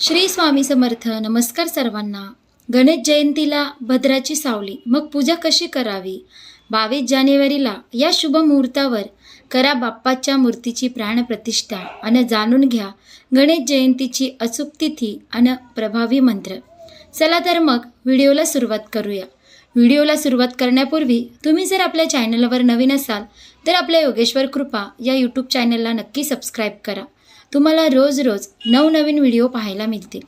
श्री स्वामी समर्थ नमस्कार सर्वांना. गणेश जयंतीला भद्राची सावली. मग पूजा कशी करावी? बावीस जानेवारीला या शुभ मुहूर्तावर करा बाप्पाच्या मूर्तीची प्राणप्रतिष्ठा आणि जाणून घ्या गणेश जयंतीची अचूक तिथी आणि प्रभावी मंत्र. चला तर मग व्हिडिओला सुरुवात करूया. व्हिडिओला सुरुवात करण्यापूर्वी तुम्ही जर आपल्या चॅनलवर नवीन असाल तर आपल्या योगेश्वर कृपा या यूट्यूब चॅनलला नक्की सबस्क्राईब करा. तुम्हाला रोज रोज नवनवीन व्हिडिओ पाहायला मिळतील.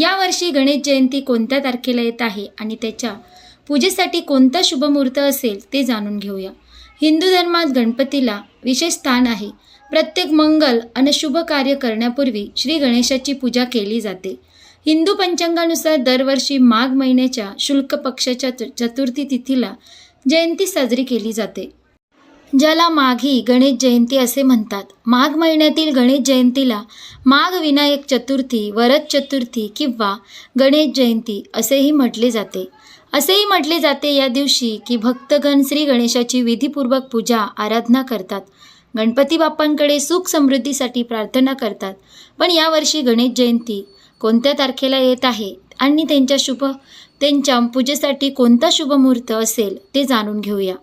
यावर्षी गणेश जयंती कोणत्या तारखेला येत आहे आणि त्याच्या पूजेसाठी कोणता शुभमुहूर्त असेल ते जाणून घेऊया. हिंदू धर्मात गणपतीला विशेष स्थान आहे. प्रत्येक मंगल आणि शुभ कार्य करण्यापूर्वी श्री गणेशाची पूजा केली जाते. हिंदू पंचांगानुसार दरवर्षी माघ महिन्याच्या शुल्क पक्षाच्या च- चतुर्थी तिथीला जयंती साजरी केली जाते. ज्याला माघी गणेश जयंती असे म्हणतात. माघ महिन्यातील गणेश जयंतीला माघ विनायक चतुर्थी वरद चतुर्थी किंवा गणेश जयंती असेही म्हटले जाते. असेही म्हटले जाते या दिवशी की भक्तगण श्री गणेशाची विधीपूर्वक पूजा आराधना करतात. गणपती बाप्पांकडे सुख समृद्धीसाठी प्रार्थना करतात. पण यावर्षी गणेश जयंती कोणत्या तारखेला येत आहे आणि त्यांच्या शुभ त्यांच्या पूजेसाठी कोणता शुभ मुहूर्त असेल ते जाणून घेऊया.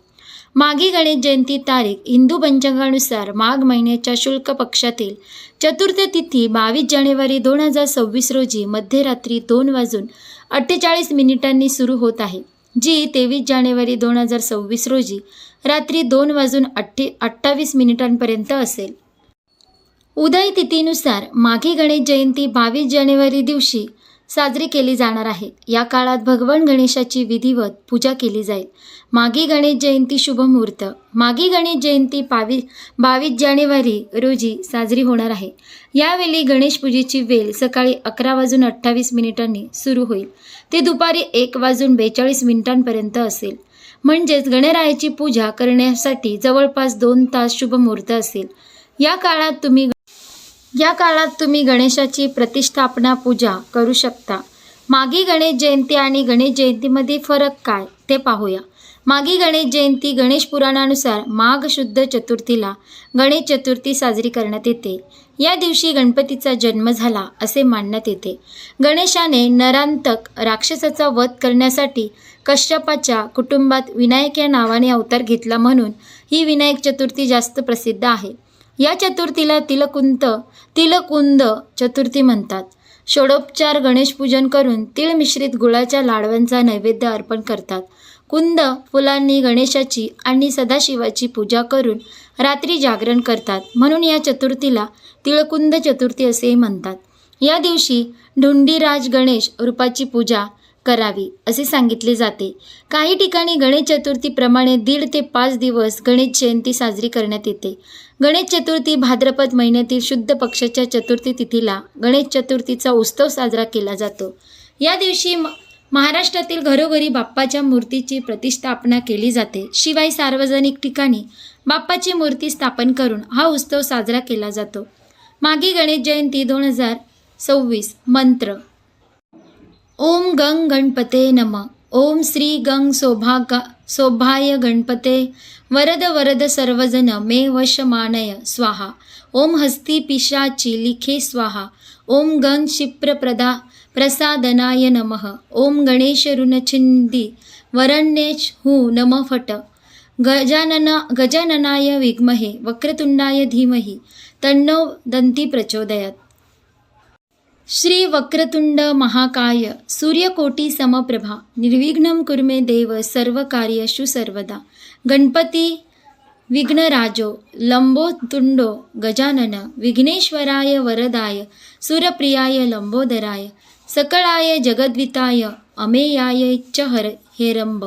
मागी गणेश जयंती तारीख हिंदू पंचांगानुसार माघ महिन्याच्या शुल्क पक्षातील चतुर्थ तिथी बावीस जानेवारी दोन हजार सव्वीस रोजी मध्यरात्री दोन वाजून अठ्ठेचाळीस मिनिटांनी सुरू होत आहे जी तेवीस जानेवारी दोन हजार सव्वीस रोजी रात्री दोन वाजून अठ्ठे अठ्ठावीस मिनिटांपर्यंत असेल. उदय तिथीनुसार माघी गणेश जयंती बावीस जानेवारी दिवशी साजरी केली जाणार आहे. या काळात भगवान गणेशाची विधिवत पूजा केली जाईल. मागी गणेश जयंती शुभ मुहूर्त. मागी गणेश जयंती बावीस बावीस जानेवारी रोजी साजरी होणार आहे. यावेळी गणेश पूजेची वेळ सकाळी अकरा वाजून अठ्ठावीस मिनिटांनी सुरू होईल. ते दुपारी एक वाजून बेचाळीस मिनिटांपर्यंत असेल. म्हणजेच गणरायाची पूजा करण्यासाठी जवळपास दोन तास शुभ मुहूर्त असेल. या काळात तुम्ही या काळात तुम्ही गणेशाची प्रतिष्ठापना पूजा करू शकता. मागी गणेश जयंती आणि गणेश जयंतीमध्ये फरक काय ते पाहूया. मागी गणेश जयंती गणेश पुराणानुसार माघ शुद्ध चतुर्थीला गणेश चतुर्थी साजरी करण्यात येते. या दिवशी गणपतीचा जन्म झाला असे मानण्यात येते. गणेशाने नरांतक राक्षसाचा वध करण्यासाठी कश्यपाच्या कुटुंबात विनायक या नावाने अवतार घेतला म्हणून ही विनायक चतुर्थी जास्त प्रसिद्ध आहे. या चतुर्थीला तिलकुंत तिलकुंद चतुर्थी म्हणतात. षोडोपचार गणेशपूजन करून तीळ मिश्रित गुळाच्या लाडव्यांचा नैवेद्य अर्पण करतात. कुंद फुलांनी गणेशाची आणि सदाशिवाची पूजा करून रात्री जागरण करतात. म्हणून या चतुर्थीला तिळकुंद चतुर्थी असेही म्हणतात. या दिवशी ढुंडीराज गणेश रूपाची पूजा करावी असे सांगितले जाते. काही ठिकाणी गणेश चतुर्थीप्रमाणे दीड ते पाच दिवस गणेश जयंती साजरी करण्यात येते. गणेश चतुर्थी भाद्रपद महिन्यातील शुद्ध पक्षाच्या चतुर्थी तिथीला गणेश चतुर्थीचा उत्सव साजरा केला जातो. या दिवशी म- महाराष्ट्रातील घरोघरी बाप्पाच्या मूर्तीची प्रतिष्ठापना केली जाते. शिवाय सार्वजनिक ठिकाणी बाप्पाची मूर्ती स्थापन करून हा उत्सव साजरा केला जातो. मागी गणेश जयंती दोन हजार सव्वीस मंत्र ओम गंग गणपते नम. ओम श्री गंग सौभाग सौभाय गणपते. वरद वरद सर्वजन मे वश मानय स्वाहा. ओम हस्ती पिशाची लिखे स्वाहा. ओम गंग क्षिप्रप्रदा प्रसादनाय नमः. ओम गणेश ऋणछिंदी वरण्येश हू नम फट. गजानन गजाननाय विग्महे वक्रतुंडाय धीमहि. तन्नो दंती प्रचोदयात. श्री वक्रतुंड महाकाय सूर्यकोटी समप्रभा निर्विघ्नं कुर्मे देव सर्व कार्यशु सर्वदा। गणपती विघ्नराजो लंबोतुंडो गजानन विघ्नेश्वराय वरदाय सुरप्रियाय लंबोदराय सकळाय जगद्विताय अमेयाय च हर हेरंब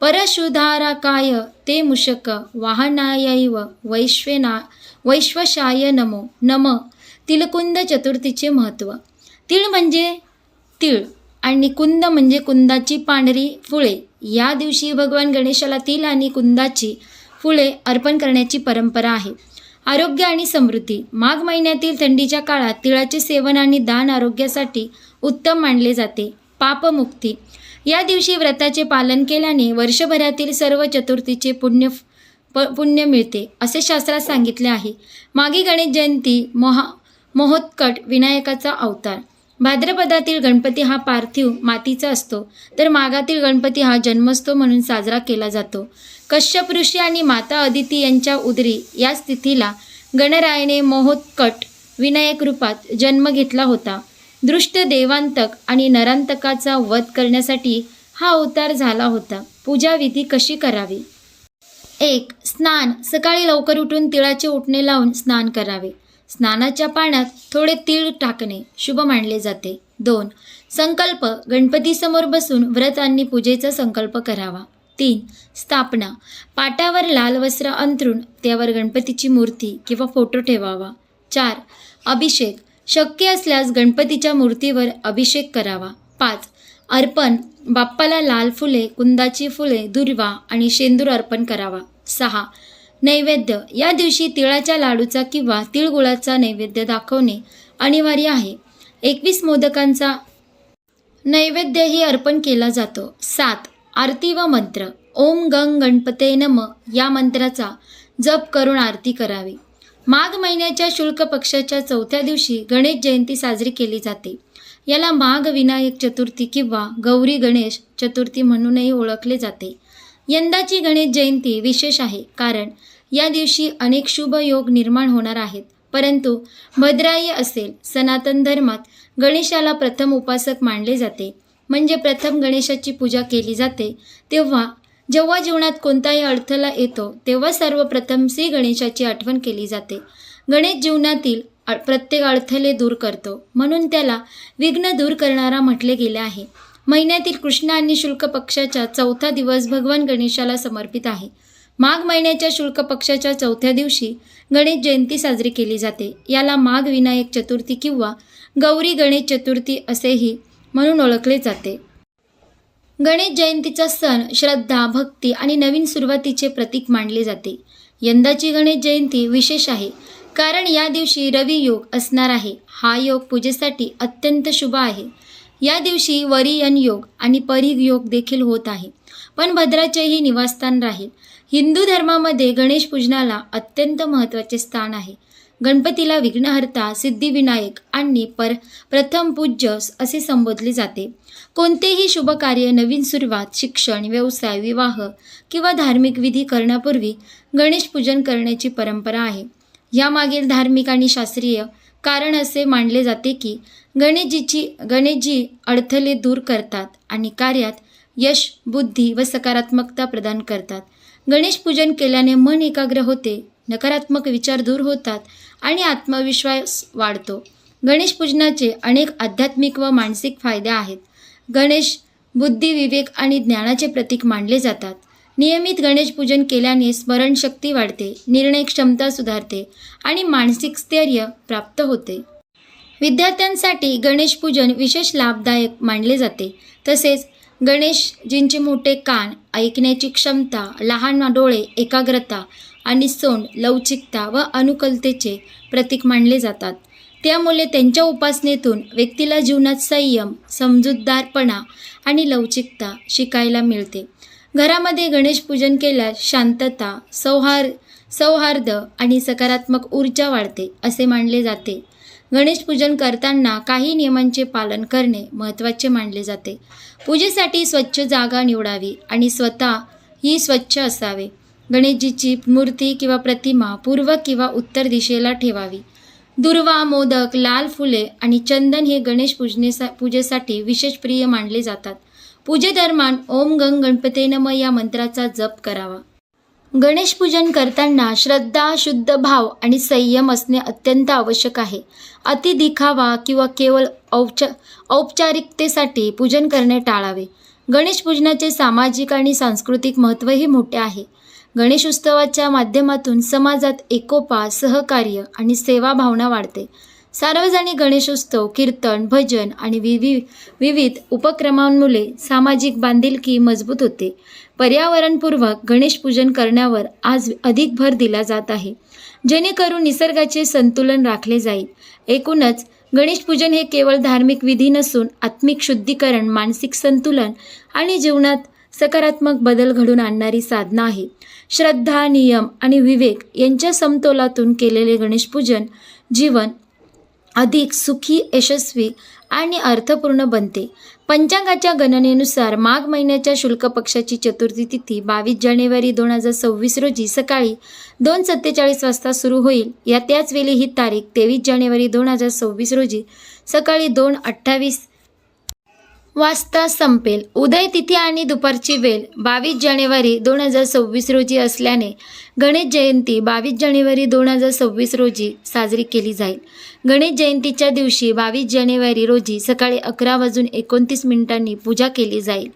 परशुधारकाय ते मुषक वाहनायैव वैश्वेना वैश्वशाय नमो नम। तिलकुंद चतुर्थीचे महत्त्व तिळ म्हणजे तिळ आणि कुंद म्हणजे कुंदाची पांढरी फुले. या दिवशी भगवान गणेशाला तिल आणि कुंदाची फुले अर्पण करण्याची परंपरा आहे. आरोग्य आणि समृद्धी. माघ महिन्यातील थंडीच्या काळात तिळाचे सेवन आणि दान आरोग्यासाठी उत्तम मानले जाते. पापमुक्ती. या दिवशी व्रताचे पालन केल्याने वर्षभरातील सर्व चतुर्थीचे पुण्य प पुण्य मिळते असे शास्त्रात सांगितले आहे. मागे गणेश जयंती महा महोत्कट विनायकाचा अवतार. भाद्रपदातील गणपती हा पार्थिव मातीचा असतो तर मागातील गणपती हा जन्मोत्सव म्हणून साजरा केला जातो. कश्यप ऋषी आणि माता अदिती यांच्या उदरी या स्थितीला गणरायाने मोहोत्कट विनायक रूपात जन्म घेतला होता. दृष्ट देवांतक आणि नरांतकाचा वध करण्यासाठी हा अवतार झाला होता. पूजाविधी कशी करावी? एक स्नान. सकाळी लवकर उठून तिळाचे उठणे लावून स्नान करावे. स्नानाच्या पाण्यात थोडे तीळ टाकणे शुभ मानले जाते. दोन संकल्प. गणपतीसमोर बसून व्रत आणि पूजेचा संकल्प करावा. तीन स्थापना. पाटावर लाल वस्त्र अंथरून त्यावर गणपतीची मूर्ती किंवा फोटो ठेवावा. चार अभिषेक. शक्य असल्यास गणपतीच्या मूर्तीवर अभिषेक करावा. पाच अर्पण. बाप्पाला लाल फुले कुंदाची फुले दुर्वा आणि शेंदूर अर्पण करावा. सहा नैवेद्य. या दिवशी तिळाच्या लाडूचा किंवा तिळगुळाचा नैवेद्य दाखवणे अनिवार्य आहे. एकवीस मोदकांचा नैवेद्यही अर्पण केला जातो. सात. आरती व मंत्र. ओम गंग गणपते नम. या मंत्राचा जप करून आरती करावी. माघ महिन्याच्या शुल्क पक्षाच्या चौथ्या दिवशी गणेश जयंती साजरी केली जाते. याला माघ विनायक चतुर्थी किंवा गौरी गणेश चतुर्थी म्हणूनही ओळखले जाते. यंदाची गणेश जयंती विशेष आहे कारण या दिवशी अनेक शुभ योग निर्माण होणार आहेत. परंतु भद्राई असेल सनातन धर्मात गणेशाला प्रथम उपासक मानले जाते. म्हणजे प्रथम गणेशाची पूजा केली जाते. तेव्हा जेव्हा जीवनात कोणताही अडथळा येतो तेव्हा सर्वप्रथम श्री गणेशाची आठवण केली जाते. गणेश जीवनातील प्रत्येक अडथळे दूर करतो. म्हणून त्याला विघ्न दूर करणारा म्हटले गेले आहे. महिन्यातील कृष्ण आणि शुल्क पक्षाचा चौथा दिवस भगवान गणेशाला समर्पित आहे. माघ महिन्याच्या शुल्क पक्षाच्या चौथ्या दिवशी गणेश जयंती साजरी केली जाते. याला माघ विनायक चतुर्थी किंवा गौरी गणेश चतुर्थी असेही म्हणून ओळखले जाते. गणेश जयंतीचा सण श्रद्धा भक्ती आणि नवीन सुरुवातीचे प्रतीक मानले जाते. यंदाची गणेश जयंती विशेष आहे. कारण या दिवशी रवी योग असणार आहे. हा योग पूजेसाठी अत्यंत शुभ आहे. या दिवशी वरियन योग आणि परिघ योग देखील होत आहे. पण भद्राचेही निवासस्थान राहील. हिंदू धर्मामध्ये गणेश पूजनाला अत्यंत महत्त्वाचे स्थान आहे. गणपतीला विघ्नहर्ता सिद्धिविनायक आणि पर प्रथम पूज्य असे संबोधले जाते. कोणतेही शुभ कार्य नवीन सुरुवात शिक्षण व्यवसाय विवाह किंवा धार्मिक विधी करण्यापूर्वी गणेश पूजन करण्याची परंपरा आहे. यामागील धार्मिक आणि शास्त्रीय कारण असे मानले जाते की गणेशजीची गणेशजी अडथळे दूर करतात आणि कार्यात यश बुद्धी व सकारात्मकता प्रदान करतात. गणेश पूजन केल्याने मन एकाग्र होते नकारात्मक विचार दूर होतात आणि आत्मविश्वास वाढतो. गणेश पूजनाचे अनेक आध्यात्मिक व मानसिक फायदे आहेत. गणेश बुद्धी विवेक आणि ज्ञानाचे प्रतीक मानले जातात. नियमित गणेश पूजन केल्याने स्मरणशक्ती वाढते निर्णय क्षमता सुधारते आणि मानसिक स्थैर्य प्राप्त होते. विद्यार्थ्यांसाठी गणेश पूजन विशेष लाभदायक मानले जाते. तसेच गणेशजींचे मोठे कान ऐकण्याची क्षमता लहान डोळे एकाग्रता आणि सोंड लवचिकता व अनुकूलतेचे प्रतीक मानले जातात. त्यामुळे त्यांच्या उपासनेतून व्यक्तीला जीवनात संयम समजूतदारपणा आणि लवचिकता शिकायला मिळते. घरामध्ये गणेश पूजन केल्यास शांतता सौहार सौहार्द आणि सकारात्मक ऊर्जा वाढते असे मानले जाते. गणेश पूजन करताना काही नियमांचे पालन करणे महत्त्वाचे मानले जाते. पूजेसाठी स्वच्छ जागा निवडावी आणि स्वतः ही स्वच्छ असावे. गणेशजीची मूर्ती किंवा प्रतिमा पूर्व किंवा उत्तर दिशेला ठेवावी. दुर्वा मोदक लाल फुले आणि चंदन हे गणेश पूजनेसा पूजेसाठी विशेष प्रिय मानले जातात. पूजेदरम्यान ओम गंग गणपते नम या मंत्राचा जप करावा. गणेश पूजन करताना श्रद्धा शुद्ध भाव आणि संयम असणे अत्यंत आवश्यक आहे. अति दिखावा किंवा केवळ औपच औपचारिकतेसाठी पूजन करणे टाळावे. गणेश पूजनाचे सामाजिक आणि सांस्कृतिक महत्त्वही मोठे आहे. गणेश उत्सवाच्या माध्यमातून समाजात एकोपा सहकार्य आणि सेवा भावना वाढते. सार्वजनिक गणेशोत्सव कीर्तन भजन आणि विवि विविध उपक्रमांमुळे सामाजिक बांधिलकी मजबूत होते. पर्यावरणपूर्वक गणेश पूजन करण्यावर आज अधिक भर दिला जात आहे. जेणेकरून निसर्गाचे संतुलन राखले जाईल. एकूणच गणेश पूजन हे केवळ धार्मिक विधी नसून आत्मिक शुद्धीकरण मानसिक संतुलन आणि जीवनात सकारात्मक बदल घडून आणणारी साधना आहे. श्रद्धा नियम आणि विवेक यांच्या समतोलातून केलेले गणेश पूजन जीवन अधिक सुखी यशस्वी आणि अर्थपूर्ण बनते. पंचांगाच्या गणनेनुसार माघ महिन्याच्या शुल्क पक्षाची चतुर्थी तिथी बावीस जानेवारी दोन हजार सव्वीस रोजी सकाळी दोन सत्तेचाळीस वाजता सुरू होईल. या त्याचवेळी ही तारीख तेवीस जानेवारी दोन हजार सव्वीस रोजी सकाळी दोन अठ्ठावीस वाजता संपेल. उदय तिथी आणि दुपारची वेळ बावीस जानेवारी दोन हजार सव्वीस रोजी असल्याने गणेश जयंती बावीस जानेवारी दोन हजार सव्वीस रोजी साजरी केली जाईल. गणेश जयंतीच्या दिवशी बावीस जानेवारी रोजी सकाळी अकरा वाजून एकोणतीस मिनिटांनी पूजा केली जाईल.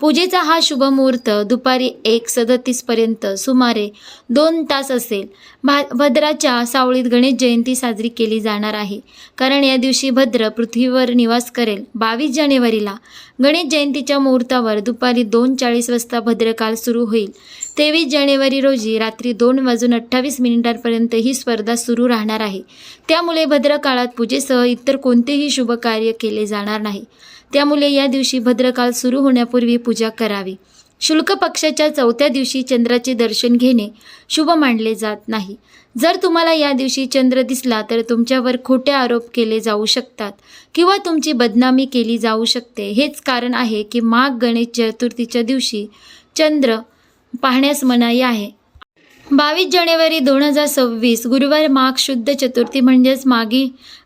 पूजेचा हा शुभ मुहूर्त दुपारी एक सदतीसपर्यंत सुमारे दोन तास असेल. भा भद्राच्या सावळीत गणेश जयंती साजरी केली जाणार आहे. कारण या दिवशी भद्र पृथ्वीवर निवास करेल. बावीस जानेवारीला गणेश जयंतीच्या मुहूर्तावर दुपारी दोन चाळीस वाजता भद्रकाल सुरू होईल. तेवीस जानेवारी रोजी रात्री दोन वाजून अठ्ठावीस मिनिटांपर्यंत ही स्पर्धा सुरू राहणार आहे. त्यामुळे भद्रकाळात पूजेसह इतर कोणतेही शुभ कार्य केले जाणार नाही. त्यामुळे या दिवशी भद्रकाळ सुरू होण्यापूर्वी पूजा करावी. शुल्क पक्षाच्या चौथ्या दिवशी चंद्राचे दर्शन घेणे शुभ मानले जात नाही. जर तुम्हाला या दिवशी चंद्र दिसला तर तुमच्यावर खोटे आरोप केले जाऊ शकतात किंवा तुमची बदनामी केली जाऊ शकते. हेच कारण आहे की माघ गणेश चतुर्थीच्या दिवशी चंद्र पाहण्यास मनाई आहे. बावीस जानेवारी दोन हजार सव्वीस गुरुवार माघ शुद्ध चतुर्थी म्हणजेच मागी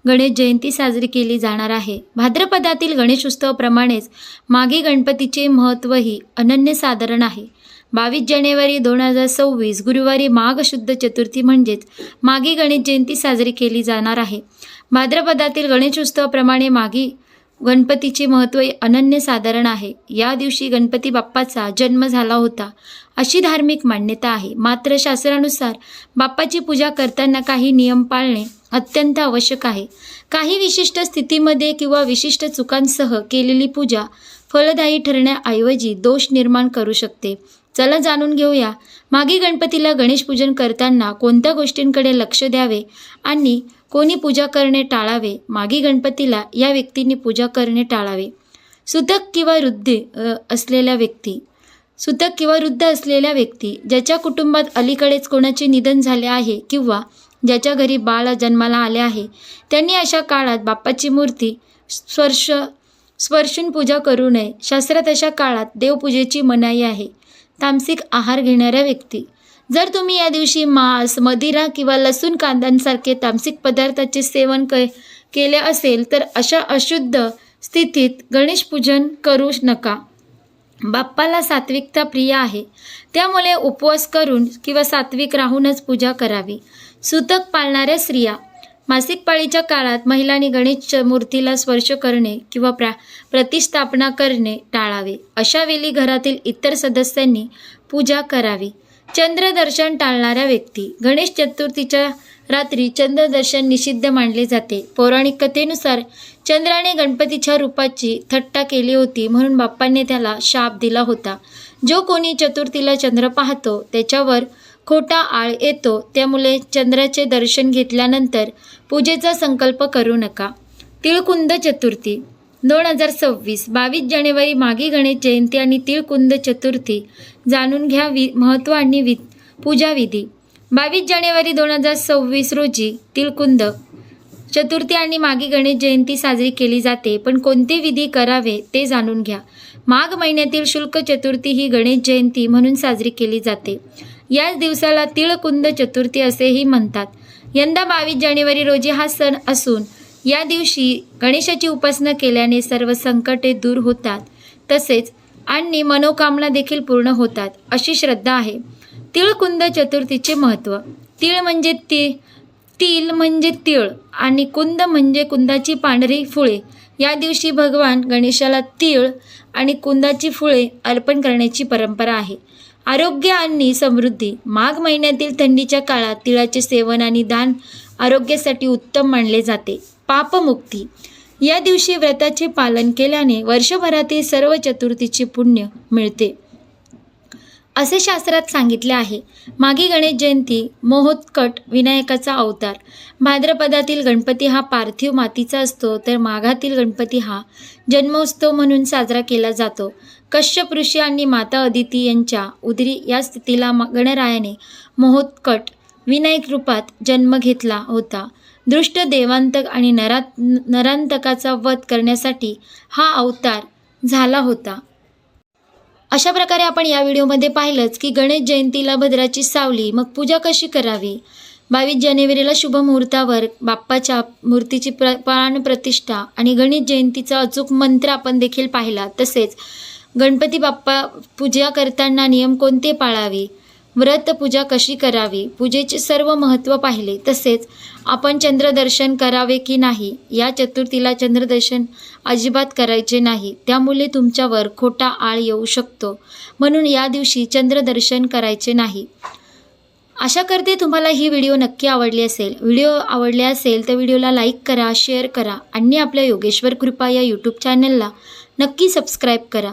गणेश जयंती साजरी केली जाणार आहे. भाद्रपदातील गणेश उत्सवाप्रमाणेच मागी गणपतीचे महत्त्वही अनन्यसाधारण आहे. बावीस जानेवारी दोन हजार सव्वीस गुरुवारी माघ शुद्ध चतुर्थी म्हणजेच मागी गणेश जयंती साजरी केली जाणार आहे. भाद्रपदातील गणेश उत्सवाप्रमाणे मागी गणपतीचे महत्त्व अनन्यसाधारण आहे. या दिवशी गणपती बाप्पाचा जन्म झाला होता अशी धार्मिक मान्यता आहे. मात्र शास्त्रानुसार बाप्पाची पूजा करताना काही नियम पाळणे अत्यंत आवश्यक आहे. काही विशिष्ट स्थितीमध्ये किंवा विशिष्ट चुकांसह केलेली पूजा फलदायी ठरण्याऐवजी दोष निर्माण करू शकते. चला जाणून घेऊया मागे गणपतीला गणेश पूजन करताना कोणत्या गोष्टींकडे लक्ष द्यावे आणि कोणी पूजा करणे टाळावे मागी गणपतीला या व्यक्तींनी पूजा करणे टाळावे. सुतक किंवा वृद्ध असलेल्या व्यक्ती. सुतक किंवा वृद्ध असलेल्या व्यक्ती ज्याच्या कुटुंबात अलीकडेच कोणाचे निधन झाले आहे किंवा ज्याच्या घरी बाळ जन्माला आले आहे त्यांनी अशा काळात बाप्पाची मूर्ती स्पर्श स्पर्शून पूजा करू नये. शास्त्रात अशा काळात देवपूजेची मनाई आहे. तामसिक आहार घेणाऱ्या व्यक्ती. जर तुम्ही या दिवशी मांस मदिरा किंवा लसूण कांद्यांसारखे तामसिक पदार्थाचे सेवन क केले असेल तर अशा अशुद्ध स्थितीत गणेश पूजन करू नका. बाप्पाला सात्विकता प्रिय आहे. त्यामुळे उपवास करून किंवा सात्विक राहूनच पूजा करावी. सुतक पाळणाऱ्या स्त्रिया मासिक पाळीच्या काळात महिलांनी गणेश मूर्तीला स्पर्श करणे किंवा प्रा प्रतिष्ठापना करणे टाळावे. अशा वेळी घरातील इतर सदस्यांनी पूजा करावी. चंद्रदर्शन टाळणाऱ्या व्यक्ती. गणेश चतुर्थीच्या रात्री चंद्रदर्शन निषिद्ध मानले जाते. पौराणिक कथेनुसार चंद्राने गणपतीच्या रूपाची थट्टा केली होती म्हणून बाप्पांनी त्याला शाप दिला होता. जो कोणी चतुर्थीला चंद्र पाहतो त्याच्यावर खोटा आळ येतो. त्यामुळे चंद्राचे दर्शन घेतल्यानंतर पूजेचा संकल्प करू नका. तिळकुंद चतुर्थी. दोन हजार सव्वीस बावीस जानेवारी मागी गणेश जयंती आणि तिळकुंद चतुर्थी. जाणून घ्या वि महत्त्व आणि वि पूजाविधी. बावीस जानेवारी दोन हजार सव्वीस रोजी तिळकुंद चतुर्थी आणि मागी गणेश जयंती साजरी केली जाते पण कोणते विधी करावे ते जाणून घ्या. माघ महिन्यातील शुल्क चतुर्थी ही गणेश जयंती म्हणून साजरी केली जाते. याच दिवसाला तिळकुंद चतुर्थी असेही म्हणतात. यंदा बावीस जानेवारी रोजी हा सण असून या दिवशी गणेशाची उपासना केल्याने सर्व संकटे दूर होतात. तसेच आणि मनोकामना देखील पूर्ण होतात अशी श्रद्धा आहे. तिळकुंद चतुर्थीचे महत्त्व तीळ म्हणजे ती तिल म्हणजे तिळ आणि कुंद म्हणजे कुंदाची पांढरी फुळे. या दिवशी भगवान गणेशाला तीळ आणि कुंदाची फुळे अर्पण करण्याची परंपरा आहे. आरोग्य आणि समृद्धी. माघ महिन्यातील थंडीच्या काळात तिळाचे सेवन आणि दान आरोग्यासाठी उत्तम मानले जाते. पापमुक्ती. या दिवशी व्रताचे पालन केल्याने वर्षभरातील सर्व चतुर्थीचे पुण्य मिळते. असे शास्त्रात सांगितले आहे. मागी गणेश जयंती मोहोत्कट विनायकाचा अवतार. भाद्रपदातील गणपती हा पार्थिव मातीचा असतो तर माघातील गणपती हा जन्मोत्सव म्हणून साजरा केला जातो. कश्यप ऋषी आणि माता अदिती यांच्या उदरी या स्थितीला गणरायाने मोहोत्कट विनायक रूपात जन्म घेतला होता. दृष्ट देवांतक आणि नरात नरांतकाचा वध करण्यासाठी हा अवतार झाला होता. अशा प्रकारे आपण या व्हिडिओमध्ये पाहिलंच की गणेश जयंतीला भद्राची सावली मग पूजा कशी करावी? बावीस जानेवारीला शुभ मुहूर्तावर बाप्पाच्या मूर्तीची प्र प्राणप्रतिष्ठा आणि गणेश जयंतीचा अचूक मंत्र आपण देखील पाहिला. तसेच गणपती बाप्पा पूजा करताना नियम कोणते पाळावे? व्रत पूजा कशी करावी? पूजेचे सर्व महत्त्व पाहिले. तसेच आपण चंद्रदर्शन करावे की नाही? या चतुर्थीला चंद्रदर्शन अजिबात करायचे नाही. त्यामुळे तुमच्यावर खोटा आळ येऊ शकतो. म्हणून या दिवशी चंद्रदर्शन करायचे नाही. आशा करते तुम्हाला ही व्हिडिओ नक्की आवडली असेल. व्हिडिओ आवडले असेल तर व्हिडिओला लाईक करा शेअर करा आणि आपल्या योगेश्वर कृपा या यूट्यूब चॅनलला नक्की सबस्क्राईब करा.